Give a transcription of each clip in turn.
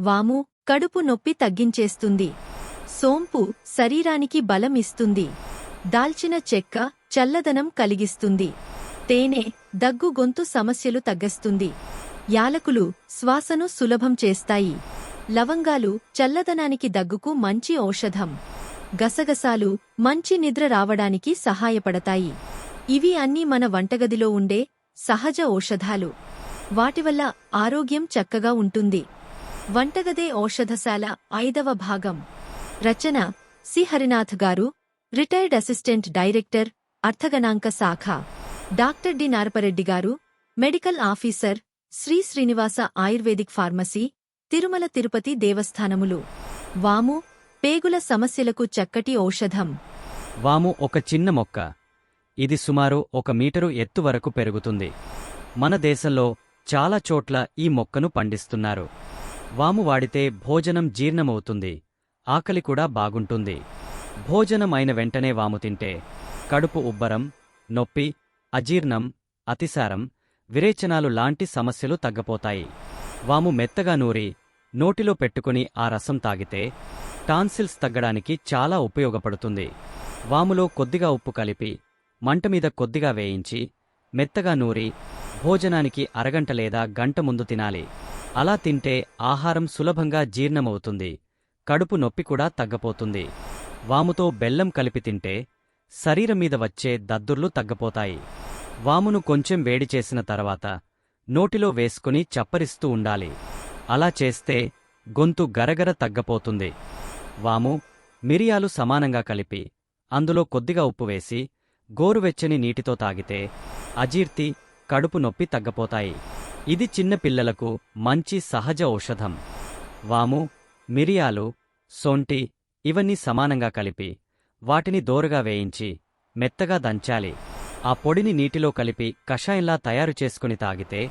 వాము కడుపు నొప్పి తగ్గించేస్తుంది. సోంపు శరీరానికి బలం ఇస్తుంది. దాల్చిన చెక్క చల్లదనం కలిగిస్తుంది. తేనె దగ్గు గొంతు సమస్యలు తగ్గస్తుంది. యాలకులు శ్వాసను సులభం చేస్తాయి. లవంగాలు చల్లదనానికి దగ్గుకు మంచి ఔషధం. గసగసాలు మంచి నిద్ర రావడానికి సహాయపడతాయి. ఇవి అన్నీ మన వంటగదిలో ఉండే సహజ ఔషధాలు. వాటివల్ల ఆరోగ్యం చక్కగా ఉంటుంది. వంటగదే ఔషధశాల ఐదవ భాగం. రచన సి. హరినాథ్ గారు రిటైర్డ్ అసిస్టెంట్ డైరెక్టర్ అర్థగణాంక శాఖ. Doctor D. నారపరెడ్డి గారు medical officer Sri Srinivasa ayurvedic pharmacy Tirumala Tirupati దేవస్థానములు. వాము పేగుల సమస్యలకు చక్కటి ఔషధం. వాము ఒక చిన్న మొక్క. ఇది సుమారు ఒక మీటరు ఎత్తు వరకు పెరుగుతుంది. మన దేశంలో చాలా చోట్ల ఈ మొక్కను పండిస్తున్నారు. వాము వాడితే భోజనం జీర్ణమవుతుంది. ఆకలి కూడా బాగుంటుంది. భోజనం అయిన వెంటనే వాము తింటే కడుపు ఉబ్బరం నొప్పి అజీర్ణం అతిసారం విరేచనాలు లాంటి సమస్యలు తగ్గపోతాయి. వాము మెత్తగా నూరి నోటిలో పెట్టుకుని ఆ రసం తాగితే టాన్సిల్స్ తగ్గడానికి చాలా ఉపయోగపడుతుంది. వాములో కొద్దిగా ఉప్పు కలిపి మంట మీద కొద్దిగా వేయించి మెత్తగా నూరి భోజనానికి అరగంట లేదా గంట ముందు తినాలి. అలా తింటే ఆహారం సులభంగా జీర్ణమవుతుంది. కడుపు నొప్పి కూడా తగ్గపోతుంది. వాముతో బెల్లం కలిపి తింటే శరీరం మీద వచ్చే దద్దుర్లు తగ్గపోతాయి. వామును కొంచెం వేడి చేసిన తర్వాత నోటిలో వేసుకుని చప్పరిస్తూ ఉండాలి. అలా చేస్తే గొంతు గరగర తగ్గపోతుంది. వాము మిరియాలు సమానంగా కలిపి అందులో కొద్దిగా ఉప్పు వేసి గోరువెచ్చని నీటితో తాగితే అజీర్తి కడుపు నొప్పి తగ్గపోతాయి. ఇది చిన్న పిల్లలకు మంచి సహజ ఔషధం. వాము మిరియాలు సొంటి ఇవన్నీ సమానంగా కలిపి వాటిని దోరగా వేయించి మెత్తగా దంచాలి. ఆ పొడిని నీటిలో కలిపి కషాయంలా తయారు చేసుకుని తాగితే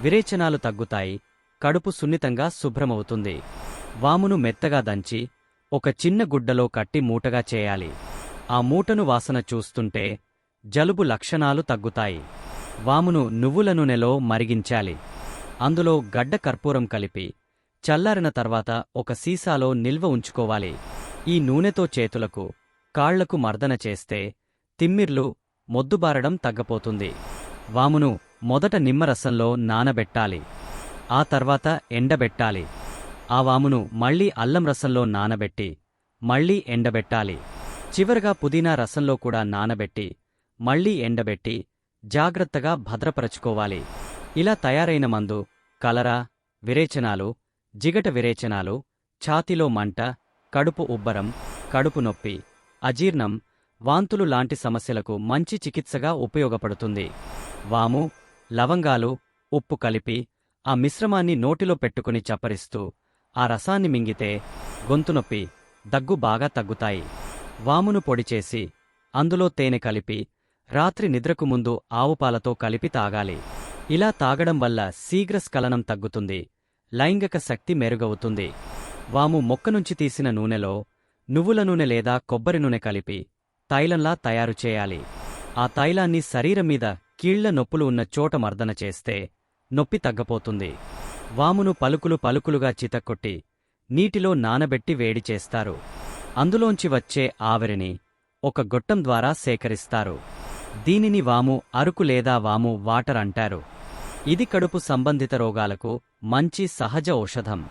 విరేచనాలు తగ్గుతాయి కడుపు సున్నితంగా శుభ్రమవుతుంది. వామును మెత్తగా దంచి ఒక చిన్న గుడ్డలో కట్టి మూటగా చేయాలి. ఆ మూటను వాసన చూస్తుంటే జలుబు లక్షణాలు తగ్గుతాయి. వామును నువ్వుల నూనెలో మరిగించాలి. అందులో గడ్డ కర్పూరం కలిపి చల్లారిన తర్వాత ఒక సీసాలో నిల్వ ఉంచుకోవాలి. ఈ నూనెతో చేతులకు కాళ్ళకు మర్దన చేస్తే తిమ్మిర్లు మొద్దుబారడం తగ్గపోతుంది. వామును మొదట నిమ్మరసంలో నానబెట్టాలి. ఆ తర్వాత ఎండబెట్టాలి. ఆ వామును మళ్ళీ అల్లం రసంలో నానబెట్టి మళ్ళీ ఎండబెట్టాలి. చివరగా పుదీనా రసంలో కూడా నానబెట్టి మళ్ళీ ఎండబెట్టి జాగ్రత్తగా భద్రపరచుకోవాలి. ఇలా తయారైన మందు కలరా విరేచనాలు జిగట విరేచనాలు ఛాతిలో మంట కడుపు ఉబ్బరం కడుపు నొప్పి అజీర్ణం వాంతులు లాంటి సమస్యలకు మంచి చికిత్సగా ఉపయోగపడుతుంది. వాము లవంగాలు ఉప్పు కలిపి ఆ మిశ్రమాన్ని నోటిలో పెట్టుకుని చప్పరిస్తూ ఆ రసాన్ని మింగితే గొంతునొప్పి దగ్గు బాగా తగ్గుతాయి. వామును పొడిచేసి అందులో తేనె కలిపి రాత్రి నిద్రకు ముందు ఆవుపాలతో కలిపి తాగాలి. ఇలా తాగడం వల్ల శీఘ్ర స్ఖలనం తగ్గుతుంది. లైంగిక శక్తి మెరుగవుతుంది. వాము మొక్క నుంచి తీసిన నూనెలో నువ్వుల నూనె లేదా కొబ్బరి నూనె కలిపి తైలంలా తయారు చేయాలి. ఆ తైలాన్ని శరీరం మీద కీళ్ళ నొప్పులు ఉన్న చోట మర్దన చేస్తే నొప్పి తగ్గపోతుంది. వామును పలుకులు పలుకులుగా చితక్కొట్టి నీటిలో నానబెట్టి వేడి చేస్తారు. అందులోంచి వచ్చే ఆవిరిని ఒక గొట్టం ద్వారా సేకరిస్తారు. దీనిని వాము అరుకు లేదా వాము వాటర్ అంటారు. ఇది కడుపు సంబంధిత రోగాలకు మంచి సహజ ఔషధం.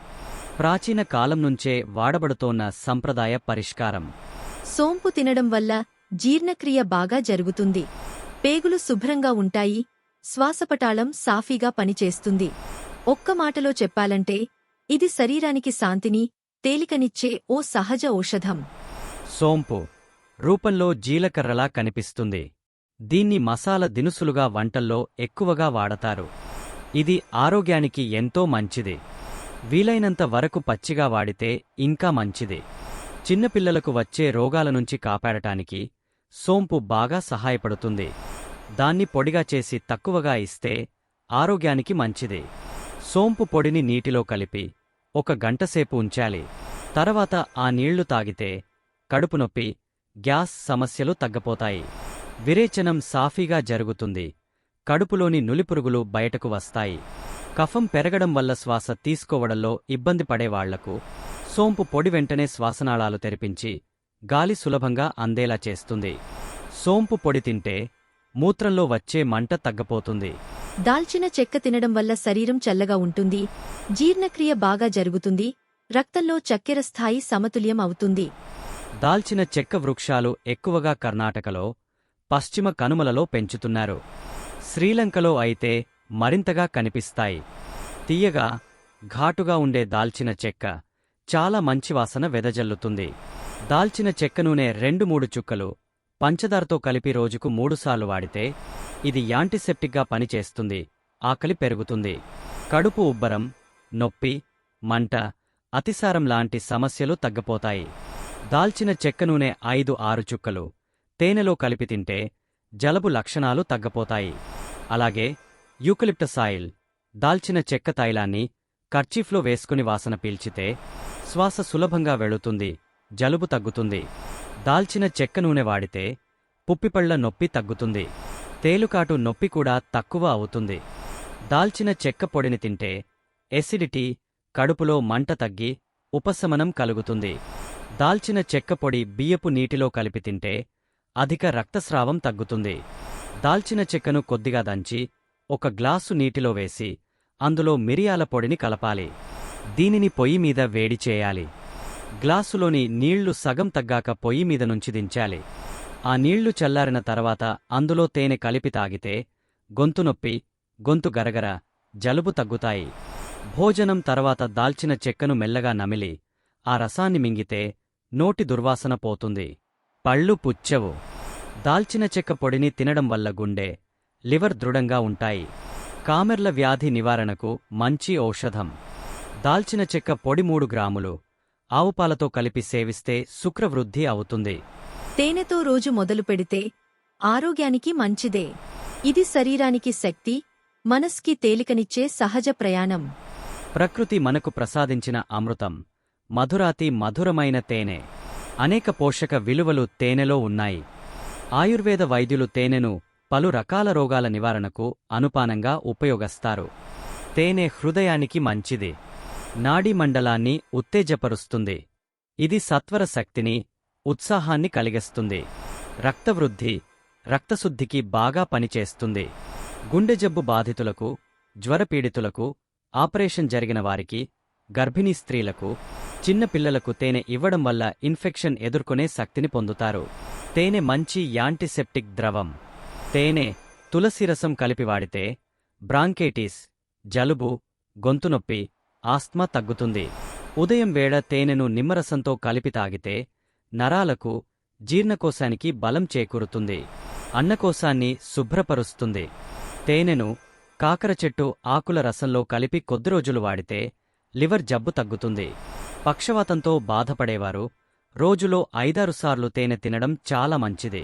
ప్రాచీన కాలం నుంచే వాడబడుతోన్న సంప్రదాయ పరిష్కారం. సోంపు తినడం వల్ల జీర్ణక్రియ బాగా జరుగుతుంది. పేగులు శుభ్రంగా ఉంటాయి. శ్వాసపటాళం సాఫీగా పనిచేస్తుంది. ఒక్క మాటలో చెప్పాలంటే ఇది శరీరానికి శాంతిని తేలికనిచ్చే ఓ సహజ ఔషధం. సోంపు రూపంలో జీలకర్రలా కనిపిస్తుంది. దీన్ని మసాల దినుసులుగా వంటల్లో ఎక్కువగా వాడతారు. ఇది ఆరోగ్యానికి ఎంతో మంచిది. వీలైనంత వరకు పచ్చిగా వాడితే ఇంకా మంచిది. చిన్నపిల్లలకు వచ్చే రోగాల నుంచి కాపాడటానికి సోంపు బాగా సహాయపడుతుంది. దాన్ని పొడిగా చేసి తక్కువగా ఇస్తే ఆరోగ్యానికి మంచిది. సోంపు పొడిని నీటిలో కలిపి ఒక గంటసేపు ఉంచాలి. తర్వాత ఆ నీళ్ళు తాగితే కడుపు నొప్పి గ్యాస్ సమస్యలు తగ్గపోతాయి. విరేచనం సాఫీగా జరుగుతుంది. కడుపులోని నులిపురుగులు బయటకు వస్తాయి. కఫం పెరగడం వల్ల శ్వాస తీసుకోవడంలో ఇబ్బంది పడే వాళ్ళకు సోంపు పొడి వెంటనే శ్వాసనాళాలు తెరిపించి గాలి సులభంగా అందేలా చేస్తుంది. సోంపు పొడి తింటే మూత్రంలో వచ్చే మంట తగ్గపోతుంది. దాల్చిన చెక్క తినడం వల్ల శరీరం చల్లగా ఉంటుంది. జీర్ణక్రియ బాగా జరుగుతుంది. రక్తంలో చక్కెర స్థాయి సమతుల్యం అవుతుంది. దాల్చిన చెక్క వృక్షాలు ఎక్కువగా కర్ణాటకలో పశ్చిమ కనుమలలో పెంచుతున్నారు. శ్రీలంకలో అయితే మరింతగా కనిపిస్తాయి. తీయగా ఘాటుగా ఉండే దాల్చిన చెక్క చాలా మంచి వాసన వెదజల్లుతుంది. దాల్చిన చెక్క నూనె రెండు మూడు చుక్కలు పంచదారతో కలిపి రోజుకు మూడుసార్లు వాడితే ఇది యాంటీసెప్టిక్గా పనిచేస్తుంది ఆకలి పెరుగుతుంది. కడుపు ఉబ్బరం నొప్పి మంట అతిసారం లాంటి సమస్యలు తగ్గిపోతాయి. దాల్చిన చెక్క నూనె ఐదు ఆరు చుక్కలు తేనెలో కలిపి తింటే జలుబు లక్షణాలు తగ్గపోతాయి. అలాగే యూకలిప్టస్ ఆయిల్ దాల్చిన చెక్క తైలాన్ని కర్చీఫ్లో వేసుకుని వాసన పీల్చితే శ్వాస సులభంగా వెళుతుంది జలుబు తగ్గుతుంది. దాల్చిన చెక్క నూనె వాడితే పుప్పిపళ్ళ నొప్పి తగ్గుతుంది తేలుకాటు నొప్పి కూడా తక్కువ అవుతుంది. దాల్చిన చెక్క పొడిని తింటే ఎసిడిటీ కడుపులో మంట తగ్గి ఉపశమనం కలుగుతుంది. దాల్చిన చెక్క పొడి బియ్యపు నీటిలో కలిపి తింటే అధిక రక్తస్రావం తగ్గుతుంది. దాల్చిన చెక్కను కొద్దిగా దంచి ఒక గ్లాసు నీటిలో వేసి అందులో మిరియాల పొడిని కలపాలి. దీనిని పొయ్యి మీద వేడి చేయాలి. గ్లాసులోని నీళ్ళు సగం తగ్గాక పొయ్యి మీద నుంచి దించాలి. ఆ నీళ్ళు చల్లారిన తర్వాత అందులో తేనె కలిపి తాగితే గొంతు నొప్పి గొంతు గరగర జలుబు తగ్గుతాయి. భోజనం తర్వాత దాల్చిన చెక్కను మెల్లగా నమిలి ఆ రసాన్ని మింగితే నోటి దుర్వాసన పోతుంది. పళ్ళు పుచ్చవు. దాల్చిన చెక్క పొడిని తినడం వల్ల గుండె లివర్ దృఢంగా ఉంటాయి. కామెర్ల వ్యాధి నివారణకు మంచి ఔషధం. దాల్చిన చెక్క పొడి మూడు గ్రాములు. ఆవుపాలతో కలిపి సేవిస్తే శుక్రవృద్ధి అవుతుంది. తేనెతో రోజు మొదలు పెడితే ఆరోగ్యానికి మంచిదే. ఇది శరీరానికి శక్తి మనస్కి తేలికనిచ్చే సహజ ప్రయాణం. ప్రకృతి మనకు ప్రసాదించిన అమృతం. మధురాతి మధురమైన తేనె. అనేక పోషక విలువలు తేనెలో ఉన్నాయి. ఆయుర్వేద వైద్యులు తేనెను పలు రకాల రోగాల నివారణకు అనుపానంగా ఉపయోగిస్తారు. తేనె హృదయానికి మంచిది. నాడీ మండలాన్ని ఉత్తేజపరుస్తుంది. ఇది సత్వర శక్తిని ఉత్సాహాన్ని కలిగిస్తుంది. రక్తవృద్ధి రక్తశుద్ధికి బాగా పనిచేస్తుంది. గుండె జబ్బు బాధితులకు జ్వరపీడితులకు ఆపరేషన్ జరిగిన వారికి గర్భిణీ స్త్రీలకు చిన్న పిల్లలకు తేనె ఇవ్వడం వల్ల ఇన్ఫెక్షన్ ఎదుర్కొనే శక్తిని పొందుతారు. తేనె మంచి యాంటీసెప్టిక్ ద్రవం. తేనె తులసి రసం కలిపి వాడితే బ్రాంకేటిస్ జలుబు గొంతునొప్పి ఆస్త్మా తగ్గుతుంది. ఉదయం వేళ తేనెను నిమ్మరసంతో కలిపి తాగితే నరాలకు జీర్ణకోశానికి బలం చేకూరుతుంది. అన్నకోశాన్ని శుభ్రపరుస్తుంది. తేనెను కాకర చెట్టు ఆకుల రసంలో కలిపి కొద్ది రోజులు వాడితే లివర్ జబ్బు తగ్గుతుంది. పక్షవాతంతో బాధపడేవారు రోజులో ఐదారు సార్లు తేనె తినడం చాలా మంచిది.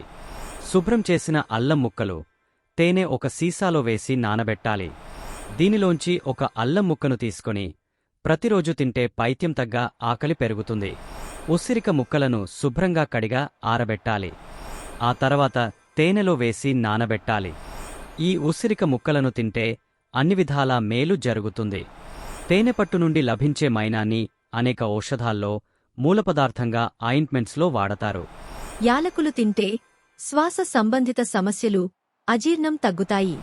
శుభ్రం చేసిన అల్లం ముక్కలు తేనె ఒక సీసాలో వేసి నానబెట్టాలి. దీనిలోంచి ఒక అల్లం ముక్కను తీసుకొని ప్రతిరోజు తింటే పైత్యం తగ్గ ఆకలి పెరుగుతుంది. ఉసిరిక ముక్కలను శుభ్రంగా కడిగా ఆరబెట్టాలి. ఆ తర్వాత తేనెలో వేసి నానబెట్టాలి. ఈ ఉసిరిక ముక్కలను తింటే అన్ని విధాలా మేలు జరుగుతుంది. తేనెపట్టు నుండి లభించే మైనాన్ని అనేక ఔషధాల్లో మూలపదార్థంగా ఆయింట్మెంట్స్లో వాడతారు. యాలకులు తింటే శ్వాస సంబంధిత సమస్యలు అజీర్ణం తగ్గుతాయి.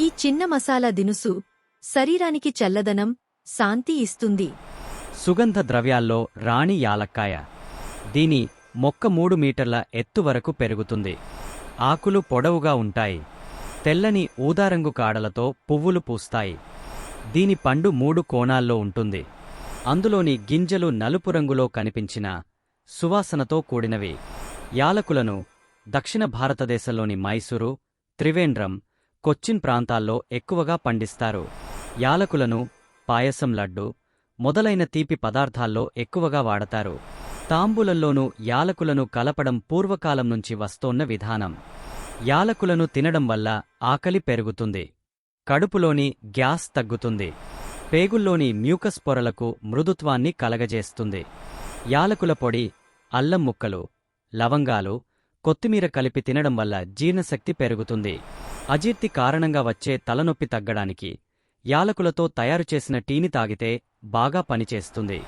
ఈ చిన్న మసాలా దినుసు శరీరానికి చల్లదనం శాంతి ఇస్తుంది. సుగంధ ద్రవ్యాల్లో రాణి యాలక్కాయ. దీని మొక్క మూడు మీటర్ల ఎత్తు వరకు పెరుగుతుంది. ఆకులు పొడవుగా ఉంటాయి. తెల్లని ఊదారంగు కాడలతో పువ్వులు పూస్తాయి. దీని పండు మూడు కోణాల్లో ఉంటుంది. అందులోని గింజలు నలుపు రంగులో కనిపించిన సువాసనతో కూడినవి. యాలకులను దక్షిణ భారతదేశంలోని మైసూరు త్రివేంద్రం కొచ్చిన్ ప్రాంతాల్లో ఎక్కువగా పండిస్తారు. యాలకులను పాయసం లడ్డు మొదలైన తీపి పదార్థాల్లో ఎక్కువగా వాడతారు. తాంబూలంలోనూ యాలకులను కలపడం పూర్వకాలం నుంచి వస్తోన్న విధానం. యాలకులను తినడం వల్ల ఆకలి పెరుగుతుంది. కడుపులోని గ్యాస్ తగ్గుతుంది. పేగుల్లోని మ్యూకస్ పొరలకు మృదుత్వాన్ని కలగజేస్తుంది. యాలకుల పొడి అల్లం ముక్కలు లవంగాలు కొత్తిమీర కలిపి తినడం వల్ల జీర్ణశక్తి పెరుగుతుంది. అజీర్తి కారణంగా వచ్చే తలనొప్పి తగ్గడానికి యాలకులతో తయారు చేసిన టీని తాగితే బాగా పనిచేస్తుంది.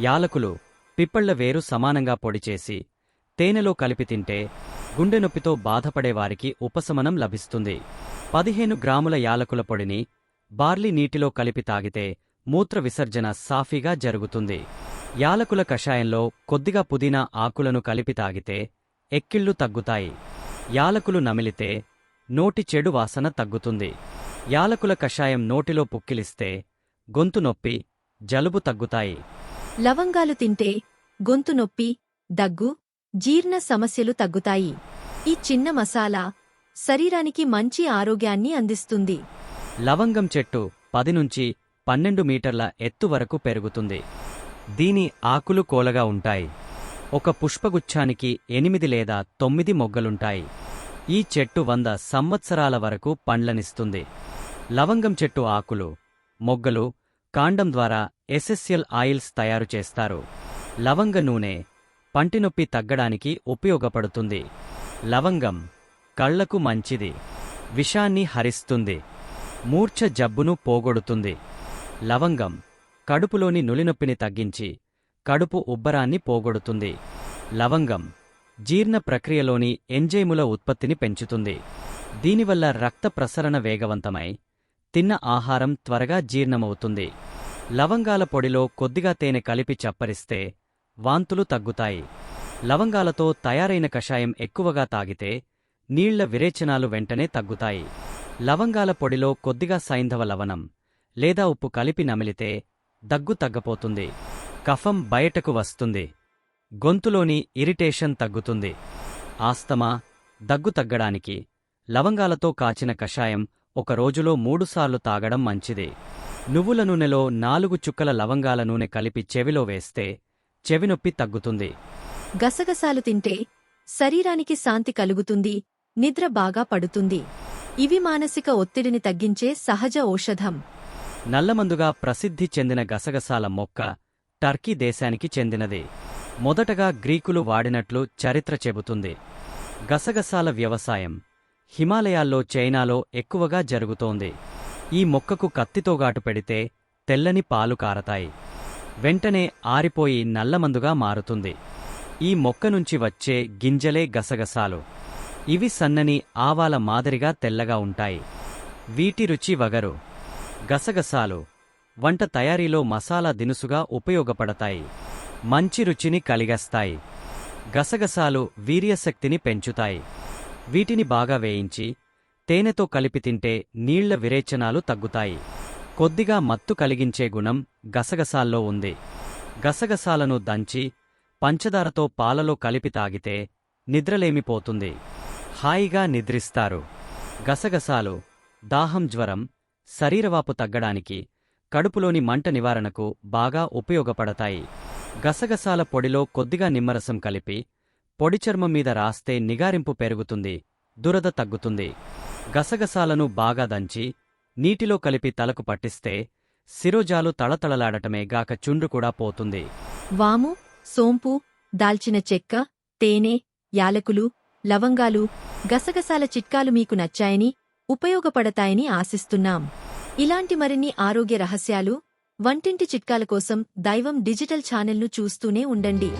యాలకులు పిప్పళ్ళ వేరు సమానంగా పొడిచేసి తేనెలో కలిపి తింటే గుండె నొప్పితో బాధపడేవారికి ఉపశమనం లభిస్తుంది. పదిహేను గ్రాముల యాలకుల పొడిని బార్లీ నీటిలో కలిపి తాగితే మూత్ర విసర్జన సాఫీగా జరుగుతుంది. యాలకుల కషాయంలో కొద్దిగా పుదీనా ఆకులను కలిపి తాగితే ఎక్కిళ్ళు తగ్గుతాయి. యాలకులు నమిలితే నోటి చెడు వాసన తగ్గుతుంది. యాలకుల కషాయం నోటిలో పుక్కిలిస్తే గొంతు నొప్పి జలుబు తగ్గుతాయి. లవంగాలు తింటే గొంతు నొప్పి దగ్గు జీర్ణ సమస్యలు తగ్గుతాయి. ఈ చిన్న మసాలా శరీరానికి మంచి ఆరోగ్యాన్ని అందిస్తుంది. లవంగం చెట్టు పది నుంచి పన్నెండు మీటర్ల ఎత్తు వరకు పెరుగుతుంది. దీని ఆకులు కోలగా ఉంటాయి. ఒక పుష్పగుచ్ఛానికి ఎనిమిది లేదా తొమ్మిది మొగ్గలుంటాయి. ఈ చెట్టు వంద సంవత్సరాల వరకు పండ్లనిస్తుంది. లవంగం చెట్టు ఆకులు మొగ్గలు కాండం ద్వారా ఎసెస్సియల్ ఆయిల్స్ తయారు చేస్తారు. లవంగ నూనె పంటినొప్పి తగ్గడానికి ఉపయోగపడుతుంది. లవంగం కళ్ళకు మంచిది. విషాన్ని హరిస్తుంది. మూర్ఛ జబ్బును పోగొడుతుంది. లవంగం కడుపులోని నులినొప్పిని తగ్గించి కడుపు ఉబ్బరాన్ని పోగొడుతుంది. లవంగం జీర్ణ ప్రక్రియలోని ఎంజైముల ఉత్పత్తిని పెంచుతుంది. దీనివల్ల రక్త ప్రసరణ వేగవంతమై తిన్న ఆహారం త్వరగా జీర్ణమవుతుంది. లవంగాల పొడిలో కొద్దిగా తేనె కలిపి చప్పరిస్తే వాంతులు తగ్గుతాయి. లవంగాలతో తయారైన కషాయం ఎక్కువగా తాగితే నీళ్ళ విరేచనాలు వెంటనే తగ్గుతాయి. లవంగాల పొడిలో కొద్దిగా సైంధవ లవణం లేదా ఉప్పు కలిపి నమిలితే దగ్గు తగ్గపోతుంది. కఫం బయటకు వస్తుంది. గొంతులోని ఇరిటేషన్ తగ్గుతుంది. ఆస్తమా దగ్గు తగ్గడానికి లవంగాలతో కాచిన కషాయం ఒక రోజులో మూడుసార్లు తాగడం మంచిది. నువ్వుల నూనెలో నాలుగు చుక్కల లవంగాల నూనె కలిపి చెవిలో వేస్తే చెవినొప్పి తగ్గుతుంది. గసగసాలు తింటే శరీరానికి శాంతి కలుగుతుంది. నిద్ర బాగా పడుతుంది. ఇవి మానసిక ఒత్తిడిని తగ్గించే సహజ ఔషధం. నల్లమందుగా ప్రసిద్ధి చెందిన గసగసాల మొక్క టర్కీ దేశానికి చెందినది. మొదటగా గ్రీకులు వాడినట్లు చరిత్ర చెబుతుంది. గసగసాల వ్యవసాయం హిమాలయాల్లో చైనాలో ఎక్కువగా జరుగుతోంది. ఈ మొక్కకు కత్తితోగాటు పెడితే తెల్లని పాలు కారతాయి. వెంటనే ఆరిపోయి నల్లమందుగా మారుతుంది. ఈ మొక్క నుంచి వచ్చే గింజలే గసగసాలు. ఇవి సన్నని ఆవాల మాదిరిగా తెల్లగా ఉంటాయి. వీటి రుచి వగరు. గసగసాలు వంట తయారీలో మసాలా దినుసుగా ఉపయోగపడతాయి. మంచి రుచిని కలిగస్తాయి. గసగసాలు వీర్యశక్తిని పెంచుతాయి. వీటిని బాగా వేయించి తేనెతో కలిపి తింటే నీళ్ళ విరేచనాలు తగ్గుతాయి. కొద్దిగా మత్తు కలిగించే గుణం గసగసాల్లో ఉంది. గసగసాలను దంచి పంచదారతో పాలలో కలిపి తాగితే నిద్రలేమిపోతుంది. హాయిగా నిద్రిస్తారు. గసగసాలు దాహం జ్వరం శరీరవాపు తగ్గడానికి కడుపులోని మంట నివారణకు బాగా ఉపయోగపడతాయి. గసగసాల పొడిలో కొద్దిగా నిమ్మరసం కలిపి పొడి చర్మం మీద రాస్తే నిగారింపు పెరుగుతుంది దురద తగ్గుతుంది. గసగసాలను బాగా దంచి నీటిలో కలిపి తలకు పట్టిస్తే శిరోజాలు తళతళలాడటమే గాక చుండ్రు కూడా పోతుంది. వాము సోంపు దాల్చిన చెక్క తేనె యాలకులు లవంగాలు గసగసాల చిట్కాలు మీకు నచ్చాయని ఉపయోగపడతాయని ఆశిస్తున్నాం. ఇలాంటి మరిన్ని ఆరోగ్య రహస్యాలు వంటింటి చిట్కాల కోసం దైవం డిజిటల్ ఛానల్ను చూస్తూనే ఉండండి.